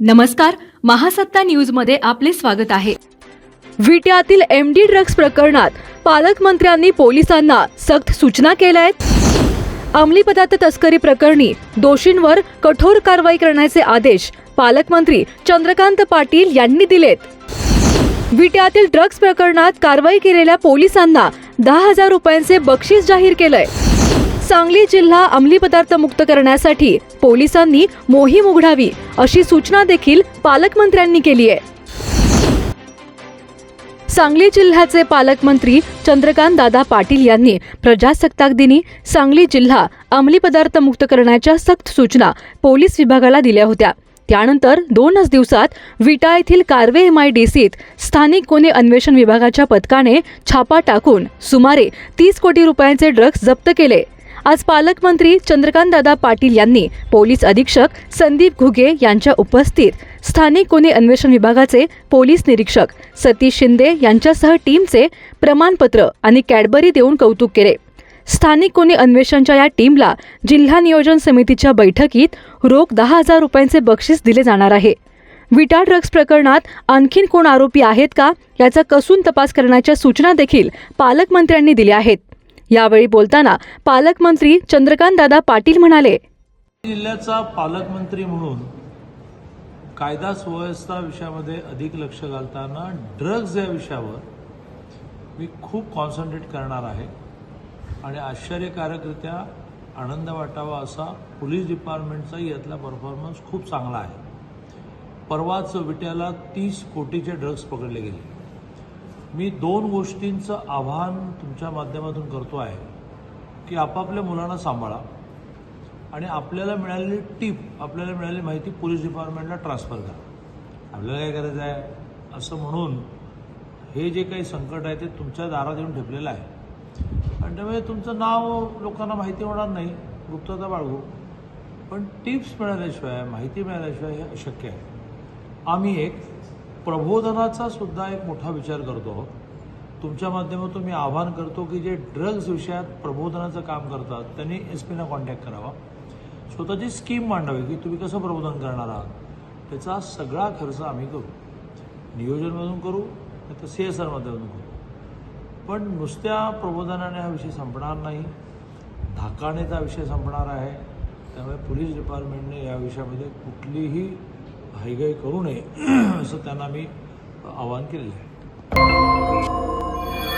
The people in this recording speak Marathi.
नमस्कार महासत्ता न्यूजमध्ये आपले स्वागत आहे. विट्यातील एम डी ड्रग्ज प्रकरणात पालकमंत्र्यांनी पोलिसांना सक्त सूचना केल्या आहेत. अंमली पदार्थ तस्करी प्रकरणी दोषींवर कठोर कारवाई करण्याचे आदेश पालकमंत्री चंद्रकांत पाटील यांनी दिलेत. विट्यातील ड्रग्ज प्रकरणात कारवाई केलेल्या पोलिसांना दहा हजार रुपयांचे बक्षीस जाहीर केलंय. सांगली जिल्हा अंमली पदार्थ मुक्त करण्यासाठी पोलिसांनी मोहीम उघडावी अशी सूचना देखील पालकमंत्र्यांनी केली आहे. सांगली जिल्ह्याचे पालकमंत्री चंद्रकांत दादा पाटील यांनी प्रजासत्ताक दिनी सांगली जिल्हा अंमली पदार्थ मुक्त करण्याच्या सक्त सूचना पोलीस विभागाला दिल्या होत्या. त्यानंतर दोनच दिवसात विटा येथील कार्वे सीत स्थानिक गुन्हे अन्वेषण विभागाच्या पथकाने छापा टाकून सुमारे तीस कोटी रुपयांचे ड्रग्ज जप्त केले. आज पालकमंत्री चंद्रकांतदादा पाटील यांनी पोलीस अधीक्षक संदीप घुगे यांच्या उपस्थित स्थानिक गुन्हे अन्वेषण विभागाचे पोलीस निरीक्षक सतीश शिंदे यांच्यासह टीमचे प्रमाणपत्र आणि कॅडबरी देऊन कौतुक केले. स्थानिक गुन्हे अन्वेषणच्या या टीमला जिल्हा नियोजन समितीच्या बैठकीत रोख दहा हजार रुपयांचे बक्षीस दिले जाणार आहे. विटा ड्रग्ज प्रकरणात आणखीन कोण आरोपी आहेत का याचा कसून तपास करण्याच्या सूचना देखील पालकमंत्र्यांनी दिल्या आहेत. यावेळी बोलताना पालकमंत्री चंद्रकांतदादा पाटील म्हणाले जिल्ह्याचा पालकमंत्री म्हणून कायदा सुव्यवस्था विषयामध्ये अधिक लक्ष घालताना ड्रग्ज या विषयावर मी खूप कॉन्सन्ट्रेट करणार आहे. आणि आश्चर्यकारकरित्या आनंद वाटावा असा पोलीस डिपार्टमेंटचाही यातला परफॉर्मन्स खूप चांगला आहे. परवाच विट्याला तीस कोटीचे ड्रग्ज पकडले गेले. मी दोन गोष्टींचं आव्हान तुमच्या माध्यमातून करतो आहे की आपापल्या मुलांना सांभाळा आणि आपल्याला मिळालेली टीप आपल्याला मिळालेली माहिती पोलीस डिपार्टमेंटला ट्रान्सफर करा. आपल्याला काय करायचं आहे? असं म्हणून हे जे काही संकट आहे ते तुमच्या दारात येऊन ठेपलेलं आहे. आणि त्यामुळे तुमचं नाव लोकांना माहिती होणार नाही गुप्तता बाळगू. पण टिप्स मिळाल्याशिवाय माहिती मिळाल्याशिवाय हे अशक्य आहे. आम्ही एक प्रबोधनाचा सुद्धा एक मोठा विचार करतो. आहोत तुमच्या माध्यमातून मी आवाहन करतो की जे ड्रग्ज विषयात प्रबोधनाचं काम करतात त्यांनी एस पीना कॉन्टॅक्ट करावा. स्वतःची स्कीम मांडावी की तुम्ही कसं प्रबोधन करणार आहात. त्याचा सगळा खर्च आम्ही करू. नियोजनमधून करू नाही तर सी एस आर माध्यमातून करू. पण नुसत्या प्रबोधनाने हा विषय संपणार नाही. धाकाने हा विषय संपणार आहे. त्यामुळे पोलीस डिपार्टमेंटने या विषयामध्ये कुठलीही हायगाई करू नये असं त्यांना मी आवाहन केलेलं आहे.